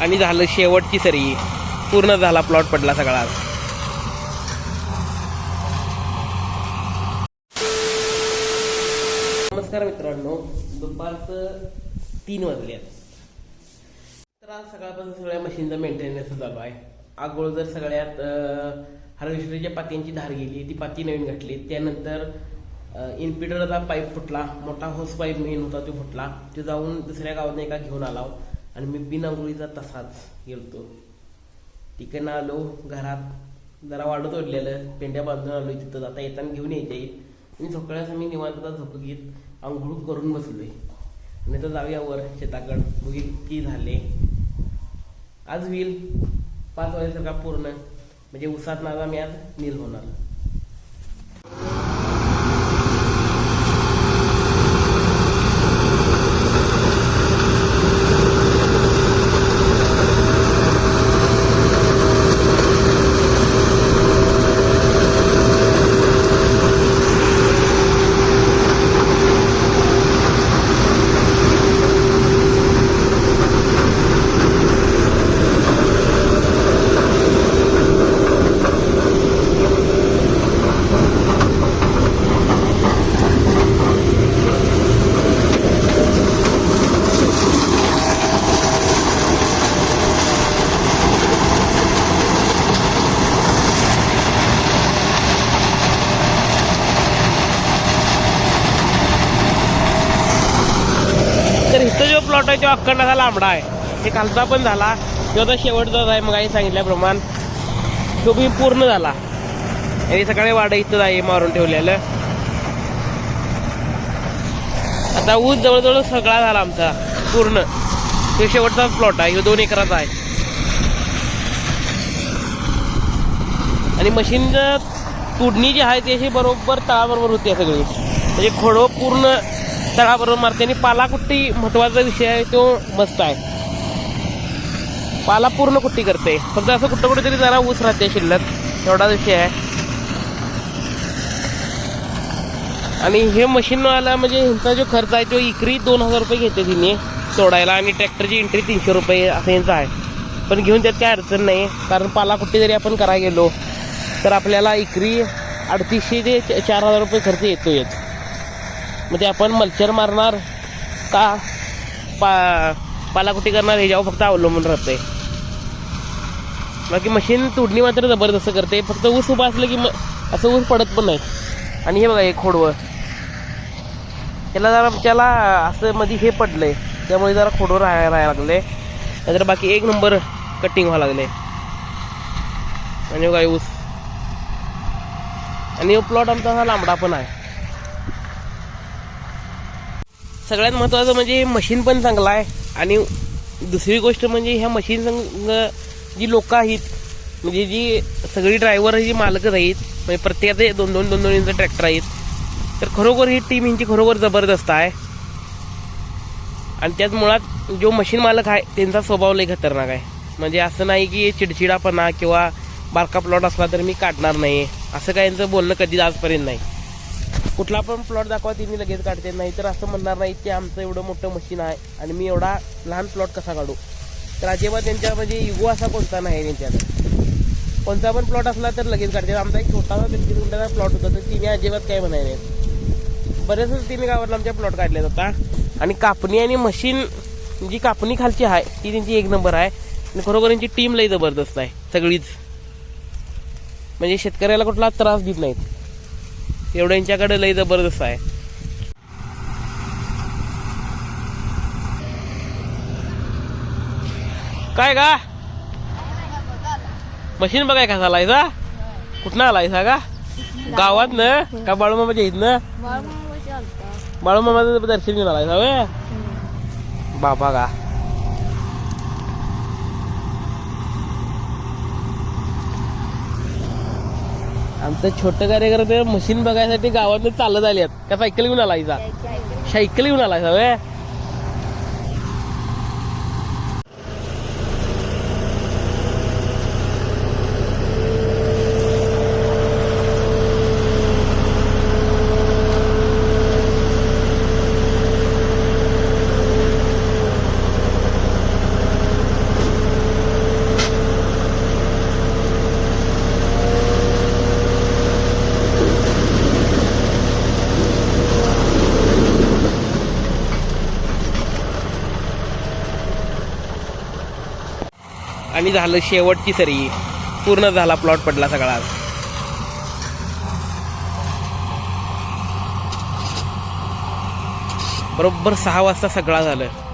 आणि झालं शेवटची सरी. पूर्ण झाला प्लॉट पडला सगळा. नमस्कार मित्रांनो दुपारचं तीन वाजले आहेत. तर आज सकाळपासून सगळ्या मशीनचा मेंटेनन्स चालू आहे. अगोदर सगळ्यात हार्वेस्टरच्या पात्यांची धार गेली ती पाती नवीन घातली त्यानंतर इन्पिटरचा पाईप फुटला मोठा होस पाईप मेन होता तो फुटला. तो जाऊन दुसऱ्या गावात एका घेऊन आला. आणि मी बिन तसाच गेलतो. तिकडनं आलो घरात जरा वाढत ओढलेलं पेंड्या बांधून आलो तिथं. आता येताना घेऊन यायचे. आणि सकाळी मी निवांत झोप घेत आंघोळ करून बसलोय. आणि तर जाऊया वर शेताकड. बघील की झाले. आज होईल. पाच वाजेसारखा पूर्ण. म्हणजे उसात माझा मी आज नील होणार तर इथं जो प्लॉट आहे तो अखंड झाला लांबडा आहे. ते खालचा पण झाला. तो आता शेवटचाच आहे मग आई सांगितल्याप्रमाणे तो बी पूर्ण झाला. आणि सकाळी वाडा इथं आहे मारून ठेवलेलं. आता ऊस जवळजवळ सगळा झाला आमचा पूर्ण. तो शेवटचा प्लॉट आहे हे दोन एकराचा आहे. आणि मशीन तुडणी जी आहे ती अशी बरोबर तळाबरोबर होती सगळी. म्हणजे खोडं पूर्ण तळाबरोबर मारते. आणि पाला कुट्टी महत्त्वाचा विषय आहे तो मस्त आहे. पाला पूर्ण कुट्टी करते. फक्त असं कुठं कुठेतरी जरा ऊस राहते शिल्लक. एवढा विषय आहे. आणि हे मशीनवाला म्हणजे ह्यांचा जो खर्च आहे तो इकरी दोन हजार रुपये घेते तिने सोडायला. आणि ट्रॅक्टरची एंट्री तीनशे रुपये असं यांचं आहे. पण घेऊन त्यात काय अडचण नाही. कारण पाला कुट्टी जरी आपण करायला गेलो तर आपल्याला इकरी अडतीसशे ते चार हजार रुपये खर्च येतो येत म्हणजे आपण मल्चर मारणार का? पा पालाकुटी करणार ह्याच्यावर फक्त अवलंबून राहते बाकी मशीन तोडणी मात्र जबरदस्त करते. फक्त ऊस उभा असलं की मग असं ऊस पडत पण नाही. आणि हे बघा हे खोडवं. त्याला जरा त्याला असं मध्ये हे पडलंय. त्यामुळे जरा खोडवं राहायला राहायला लागले नाहीतर बाकी एक नंबर कटिंग व्हायला लागले आणि बघा ऊस. आणि प्लॉट आमचा हा लांबडा पण आहे. सगळ्यात महत्त्वाचं म्हणजे मशीन पण चांगला आहे. आणि दुसरी गोष्ट म्हणजे ह्या मशीन संग जी लोक आहेत म्हणजे जी सगळी ड्रायव्हर जी मालकच आहेत म्हणजे प्रत्येकाचे दोन दोन दोन दोन इंच ट्रॅक्टर आहेत तर खरोखर ही टीम यांची खरोखर जबरदस्त आहे. आणि त्यात मुळात जो मशीन मालक आहे त्यांचा स्वभाव लई खतरनाक आहे. म्हणजे असं नाही की चिडचिडापणा किंवा बारका प्लॉट असला तर मी काढणार नाही असं काय यांचं बोलणं कधीच आजपर्यंत नाही. कुठला पण प्लॉट दाखवा तिने लगेच काढते. नाहीतर असं म्हणणार नाही की आमचं एवढं मोठं मशीन आहे आणि मी एवढा लहान प्लॉट कसा काढू? तर अजिबात त्यांच्या म्हणजे इगो असा कोणता नाही त्यांच्याकडे कोणता पण प्लॉट असला तर लगेच काढते. आमचा एक छोटासा पंचवीस गुंठाचा प्लॉट होता तर तिने अजिबात काय म्हणाय नाही. बरेचच तिने गावाला आमच्या प्लॉट काढले होता आणि कापणी आणि मशीन जी कापणी खालची आहे ती त्यांची एक नंबर आहे. आणि खरोखर यांची टीम लई जबरदस्त आहे सगळीच. म्हणजे शेतकऱ्याला कुठला त्रास देत नाहीत. एवढं यांच्याकडे लई जबरदस्त आहे. काय का मशीन बघाय कसा आलायसा कुठनं आलायसा का गावात ना का बाळूमामाच्या इथं ना बाळूमामाचं दर्शन घेऊन आलायसा वे बाबा का आमचं छोटं कार्यकर्ते मशीन बघायसाठी गावात चालत आले आहेत का सायकल घेऊन आलायचा सायकल घेऊन आलायसा आणि झालं शेवटची सरी. पूर्ण झाला प्लॉट पडला सगळा. बरोबर सहा वाजता सगळा झालं.